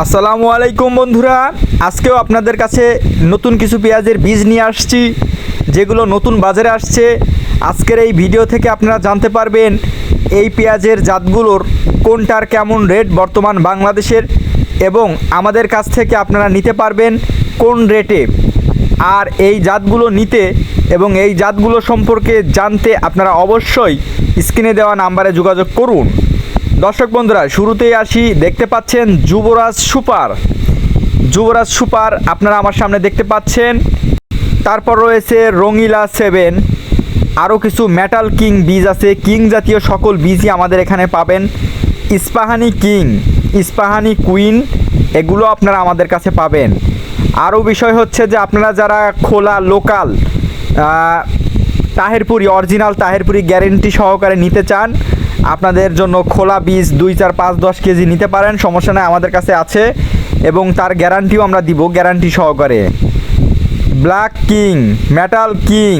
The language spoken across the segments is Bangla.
আসসালামু আলাইকুম বন্ধুরা। আজকেও আপনাদের কাছে নতুন কিছু পেঁয়াজের বীজ নিয়ে আসছি, যেগুলো নতুন বাজারে আসছে। আজকের এই ভিডিও থেকে আপনারা জানতে পারবেন এই পেঁয়াজের জাতগুলোর কোনটার কেমন রেট বর্তমান বাংলাদেশের এবং আমাদের কাছ থেকে আপনারা নিতে পারবেন কোন রেটে। আর এই জাতগুলো নিতে এবং এই জাতগুলো সম্পর্কে জানতে আপনারা অবশ্যই স্ক্রিনে দেওয়া নাম্বারে যোগাযোগ করুন। দর্শক বন্ধুরা, শুরুতেই আসি, দেখতে পাচ্ছেন যুবরাজ সুপার। যুবরাজ সুপার, আপনারা আমার সামনে দেখতে পাচ্ছেন। তারপর রয়েছে রঙিলা সেভেন। আরও কিছু মেটাল কিং বীজ আছে কিং জাতীয় সকল বীজই আমাদের এখানে পাবেন। ইস্পাহানি কিং ইস্পাহানি কুইন এগুলো আপনারা আমাদের কাছে পাবেন। আরও বিষয় হচ্ছে যে আপনারা যারা খোলা local Taherpuri original Taherpuri guarantee সহকারে নিতে চান আপনাদের জন্য খোলা বীজ দুই চার পাঁচ দশ কেজি নিতে পারেন, সমস্যা নেই, আমাদের কাছে আছে এবং তার গ্যারান্টিও আমরা দিব গ্যারান্টি সহকারে। Black king metal king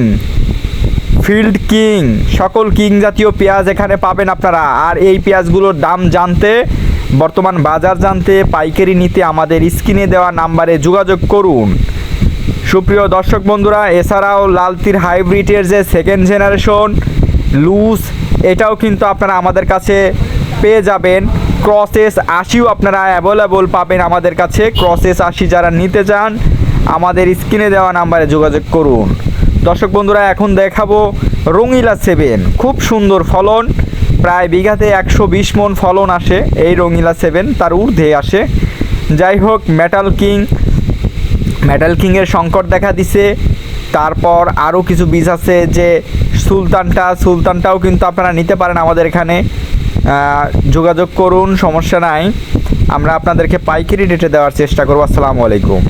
field king সকল কিং জাতীয় পেঁয়াজ এখানে পাবেন আপনারা। আর এই পেঁয়াজগুলোর দাম জানতে, বর্তমান বাজার জানতে, পাইকারি নিতে আমাদের স্ক্রিনে দেওয়া নাম্বারে যোগাযোগ করুন। সুপ্রিয় দর্শক বন্ধুরা, এছাড়াও লালতির হাইব্রিডের যে সেকেন্ড জেনারেশন লুজ এটাও কিন্তু আপনারা আমাদের কাছে পেয়ে যাবেন। ক্রসেস আশিও আপনারা অ্যাভেলেবল পাবেন আমাদের কাছে। ক্রসেস আশি যারা নিতে চান, আমাদের স্ক্রিনে দেওয়া নাম্বারে যোগাযোগ করুন। দর্শক বন্ধুরা, এখন দেখাবো রঙিলা সেভেন খুব সুন্দর ফলন, প্রায় বিঘাতে একশো বিশ মন ফলন আসে এই রঙিলা সেভেন তার ঊর্ধ্বে আসে। যাই হোক মেটাল কিং মেটাল কিংয়ের সংকট দেখা দিছে। তারপর আরও কিছু বীজ আছে যে সুলতানটা, সুলতানটাও কিন্তু আপনারা নিতে পারেন আমাদের এখানে। যোগাযোগ করুন, সমস্যা নাই। আমরা আপনাদেরকে পাইকারি রেটে দেওয়ার চেষ্টা করব। আসসালামু আলাইকুম।